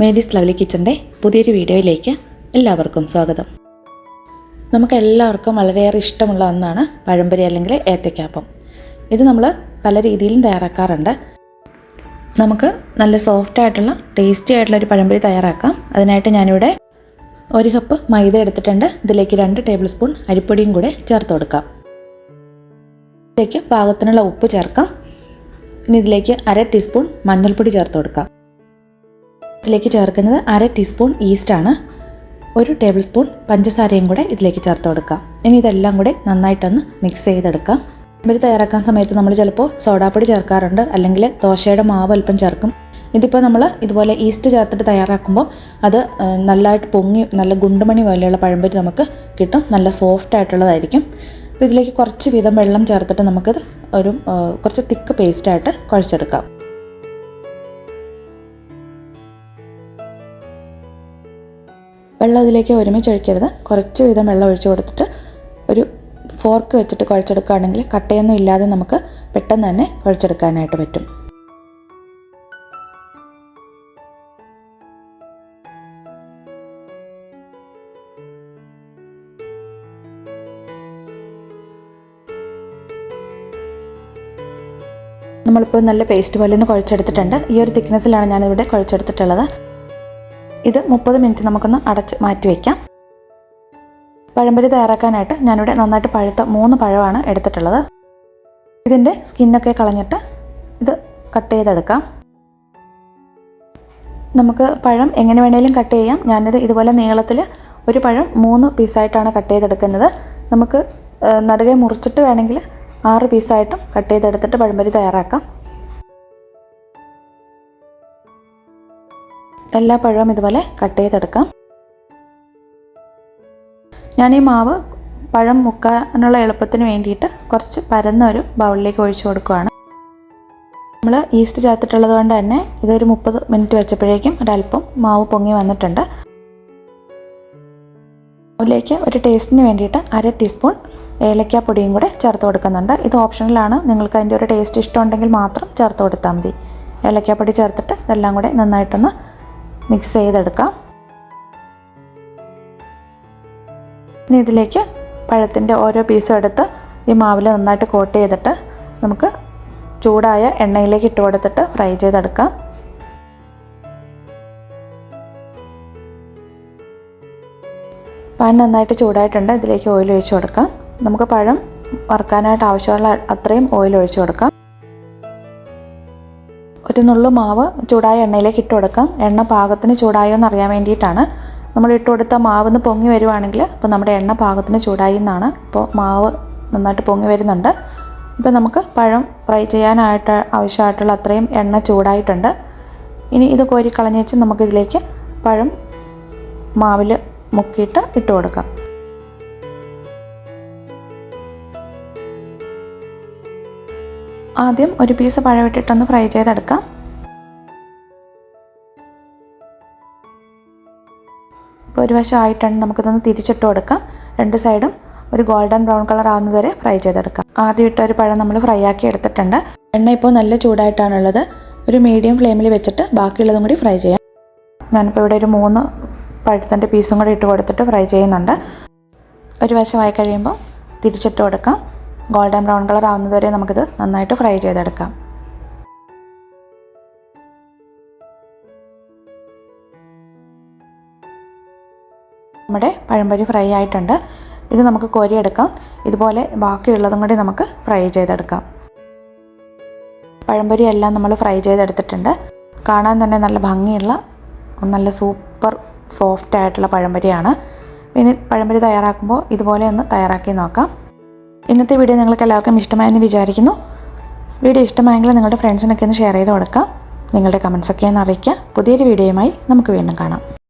Mary's lovely കിച്ചന്റെ പുതിയൊരു വീഡിയോയിലേക്ക് എല്ലാവർക്കും സ്വാഗതം. നമുക്ക് എല്ലാവർക്കും വളരെയേറെ ഇഷ്ടമുള്ള ഒന്നാണ് പഴംപൊരി അല്ലെങ്കിൽ ഏത്തയ്ക്കാപ്പം. ഇത് നമ്മൾ പല രീതിയിലും തയ്യാറാക്കാറുണ്ട്. നമുക്ക് നല്ല സോഫ്റ്റ് ആയിട്ടുള്ള ടേസ്റ്റി ആയിട്ടുള്ള ഒരു പഴംപൊരി തയ്യാറാക്കാം. അതിനായിട്ട് ഞാനിവിടെ ഒരു കപ്പ് മൈദ എടുത്തിട്ടുണ്ട്. ഇതിലേക്ക് രണ്ട് ടേബിൾ സ്പൂൺ അരിപ്പൊടിയും കൂടെ ചേർത്ത് കൊടുക്കാം. ഇതിലേക്ക് പാകത്തിനുള്ള ഉപ്പ് ചേർക്കാം. ഇനി ഇതിലേക്ക് അര ടീസ്പൂൺ മഞ്ഞൾപ്പൊടി ചേർത്ത് കൊടുക്കാം. ഇതിലേക്ക് ചേർക്കുന്നത് അര ടീസ്പൂൺ ഈസ്റ്റാണ്. ഒരു ടേബിൾ സ്പൂൺ പഞ്ചസാരയും കൂടെ ഇതിലേക്ക് ചേർത്ത് കൊടുക്കാം. ഇനി ഇതെല്ലാം കൂടെ നന്നായിട്ടൊന്ന് മിക്സ് ചെയ്തെടുക്കാം. ഇവർ തയ്യാറാക്കാൻ സമയത്ത് നമ്മൾ ചിലപ്പോൾ സോഡാപ്പൊടി ചേർക്കാറുണ്ട്. അല്ലെങ്കിൽ ദോശയുടെ മാവ് അല്പം ചേർക്കും. ഇതിപ്പോൾ നമ്മൾ ഇതുപോലെ ഈസ്റ്റ് ചേർത്തിട്ട് തയ്യാറാക്കുമ്പോൾ അത് നല്ലതായിട്ട് പൊങ്ങി നല്ല ഗുണ്ടുമണി പോലെയുള്ള പഴംപൊരി നമുക്ക് കിട്ടും. നല്ല സോഫ്റ്റ് ആയിട്ടുള്ളതായിരിക്കും. അപ്പോൾ ഇതിലേക്ക് കുറച്ച് വീതം വെള്ളം ചേർത്തിട്ട് നമുക്കിത് ഒരു കുറച്ച് തിക്ക് പേസ്റ്റായിട്ട് കുഴച്ചെടുക്കാം. വെള്ളം അതിലേക്ക് ഒരുമിച്ച് ഒഴിക്കരുത്. കുറച്ച് വീതം വെള്ളം ഒഴിച്ച് കൊടുത്തിട്ട് ഒരു ഫോർക്ക് വെച്ചിട്ട് കുഴച്ചെടുക്കുകയാണെങ്കിൽ കട്ടയൊന്നും ഇല്ലാതെ നമുക്ക് പെട്ടെന്ന് തന്നെ കുഴച്ചെടുക്കാനായിട്ട് പറ്റും. നമ്മളിപ്പോൾ നല്ല പേസ്റ്റ് പോലെ ഒന്ന് കുഴച്ചെടുത്തിട്ടുണ്ട്. ഈ ഒരു തിക്നെസ്സിലാണ് ഞാനിവിടെ കുഴച്ചെടുത്തിട്ടുള്ളത്. ഇത് മുപ്പത് മിനിറ്റ് നമുക്കൊന്ന് അടച്ച് മാറ്റി വയ്ക്കാം പഴംപൊരി തയ്യാറാക്കാനായിട്ട് ഞാനിവിടെ നന്നായിട്ട് പഴുത്ത മൂന്ന് പഴമാണ് എടുത്തിട്ടുള്ളത്. ഇതിന്റെ സ്കിന്നൊക്കെ കളഞ്ഞിട്ട് ഇത് കട്ട് ചെയ്തെടുക്കാം. നമുക്ക് പഴം എങ്ങനെ വേണേലും കട്ട് ചെയ്യാം. ഞാനിത് ഇതുപോലെ നീളത്തിൽ ഒരു പഴം മൂന്ന് പീസായിട്ടാണ് കട്ട് ചെയ്തെടുക്കുന്നത്. നമുക്ക് നടുകെ മുറിച്ചിട്ട് വേണമെങ്കിൽ ആറ് പീസായിട്ടും കട്ട് ചെയ്തെടുത്തിട്ട് പഴംപൊരി തയ്യാറാക്കാം. എല്ലാ പഴവും ഇതുപോലെ കട്ട് ചെയ്തെടുക്കാം. ഞാൻ ഈ മാവ് പഴം മുക്കാനുള്ള എളുപ്പത്തിന് വേണ്ടിയിട്ട് കുറച്ച് പരന്ന ഒരു ബൗളിലേക്ക് ഒഴിച്ചു കൊടുക്കുകയാണ് നമ്മൾ ഈസ്റ്റ് ചേർത്തിട്ടുള്ളത് കൊണ്ട് തന്നെ ഇതൊരു മുപ്പത് മിനിറ്റ് വെച്ചപ്പോഴേക്കും ഒരല്പം മാവ് പൊങ്ങി വന്നിട്ടുണ്ട്. അതിലേക്ക് ഒരു ടേസ്റ്റിന് വേണ്ടിയിട്ട് അര ടീസ്പൂൺ ഏലക്കാപ്പൊടിയും കൂടെ ചേർത്ത് കൊടുക്കുന്നുണ്ട്. ഇത് ഓപ്ഷണലാണ് നിങ്ങൾക്ക് അതിന്റെ ഒരു ടേസ്റ്റ് ഇഷ്ടമുണ്ടെങ്കിൽ മാത്രം ചേർത്ത് കൊടുത്താൽ മതി. ഏലക്കാപ്പൊടി ചേർത്തിട്ട് ഇതെല്ലാം കൂടെ നന്നായിട്ടൊന്ന് മിക്സ് ചെയ്തെടുക്കാം. ഇനി ഇതിലേക്ക് പഴത്തിന്റെ ഓരോ പീസും എടുത്ത് ഈ മാവിൽ നന്നായിട്ട് കോട്ട് ചെയ്തിട്ട് നമുക്ക് ചൂടായ എണ്ണയിലേക്ക് ഇട്ട് കൊടുത്തിട്ട് ഫ്രൈ ചെയ്തെടുക്കാം. പാൻ നന്നായിട്ട് ചൂടായിട്ടുണ്ട്. ഇതിലേക്ക് ഓയിൽ ഒഴിച്ചു കൊടുക്കാം. നമുക്ക് പഴം വറുക്കാനായിട്ട് ആവശ്യമുള്ള അത്രയും ഓയിൽ ഒഴിച്ചു കൊടുക്കാം. ഒരു നുള്ളു മാവ് ചൂടായ എണ്ണയിലേക്ക് ഇട്ട് കൊടുക്കാം. എണ്ണ പാകത്തിന് ചൂടായോ എന്ന് അറിയാൻ വേണ്ടിയിട്ടാണ്. നമ്മൾ ഇട്ട് കൊടുത്ത മാവ് ഒന്ന് പൊങ്ങി വരുവാണെങ്കിൽ അപ്പോൾ നമ്മുടെ എണ്ണ പാകത്തിന് ചൂടായി എന്നാണ്. ഇപ്പോൾ മാവ് നന്നായിട്ട് പൊങ്ങി വരുന്നുണ്ട്. ഇപ്പോൾ നമുക്ക് പഴം ഫ്രൈ ചെയ്യാനായിട്ട് ആവശ്യമായിട്ടുള്ള അത്രയും എണ്ണ ചൂടായിട്ടുണ്ട്. ഇനി ഇത് കോരി കളഞ്ഞ് വെച്ച് നമുക്കിതിലേക്ക് പഴം മാവിൽ മുക്കിയിട്ട് ഇട്ട് കൊടുക്കാം. ആദ്യം ഒരു പീസ് പഴം ഇട്ടിട്ടൊന്ന് ഫ്രൈ ചെയ്തെടുക്കാം. ഇപ്പോൾ ഒരു വശം ആയിട്ടാണ് നമുക്കിതൊന്ന് തിരിച്ചിട്ട് കൊടുക്കാം. രണ്ട് സൈഡും ഒരു ഗോൾഡൻ ബ്രൗൺ കളർ ആവുന്നത് വരെ ഫ്രൈ ചെയ്തെടുക്കാം. ആദ്യം ഇട്ട ഒരു പഴം നമ്മൾ ഫ്രൈ ആക്കി എടുത്തിട്ടുണ്ട്. എണ്ണ ഇപ്പോൾ നല്ല ചൂടായിട്ടാണുള്ളത്. ഒരു മീഡിയം ഫ്ലെയിമിൽ വെച്ചിട്ട് ബാക്കിയുള്ളതും കൂടി ഫ്രൈ ചെയ്യാം. ഞാനിപ്പോൾ ഇവിടെ ഒരു മൂന്ന് പഴത്തിന്റെ പീസും കൂടി ഇട്ട് കൊടുത്തിട്ട് ഫ്രൈ ചെയ്യുന്നുണ്ട്. ഒരു വശമായി കഴിയുമ്പോൾ തിരിച്ചിട്ട് കൊടുക്കാം. ഗോൾഡൻ ബ്രൗൺ കളർ ആവുന്നത് വരെ നമുക്കിത് നന്നായിട്ട് ഫ്രൈ ചെയ്തെടുക്കാം. നമ്മുടെ പഴംപൊരി ഫ്രൈ ആയിട്ടുണ്ട്. ഇത് നമുക്ക് കോരിയെടുക്കാം. ഇതുപോലെ ബാക്കിയുള്ളതും കൂടി നമുക്ക് ഫ്രൈ ചെയ്തെടുക്കാം. പഴംപൊരി എല്ലാം നമ്മൾ ഫ്രൈ ചെയ്തെടുത്തിട്ടുണ്ട്. കാണാൻ തന്നെ നല്ല ഭംഗിയുള്ള നല്ല സൂപ്പർ സോഫ്റ്റ് ആയിട്ടുള്ള പഴംപൊരിയാണ്. ഇനി പഴംപൊരി തയ്യാറാക്കുമ്പോൾ ഇതുപോലെ ഒന്ന് തയ്യാറാക്കി നോക്കാം. ഇന്നത്തെ വീഡിയോ നിങ്ങൾക്ക് എല്ലാവർക്കും ഇഷ്ടമായെന്ന് വിചാരിക്കുന്നു. വീഡിയോ ഇഷ്ടമായെങ്കിൽ നിങ്ങളുടെ ഫ്രണ്ട്സിനൊക്കെ ഒന്ന് ഷെയർ ചെയ്ത് കൊടുക്കാം. നിങ്ങളുടെ കമൻസൊക്കെ ഒന്ന് അറിയിക്കുക. പുതിയൊരു വീഡിയോയുമായി നമുക്ക് വീണ്ടും കാണാം.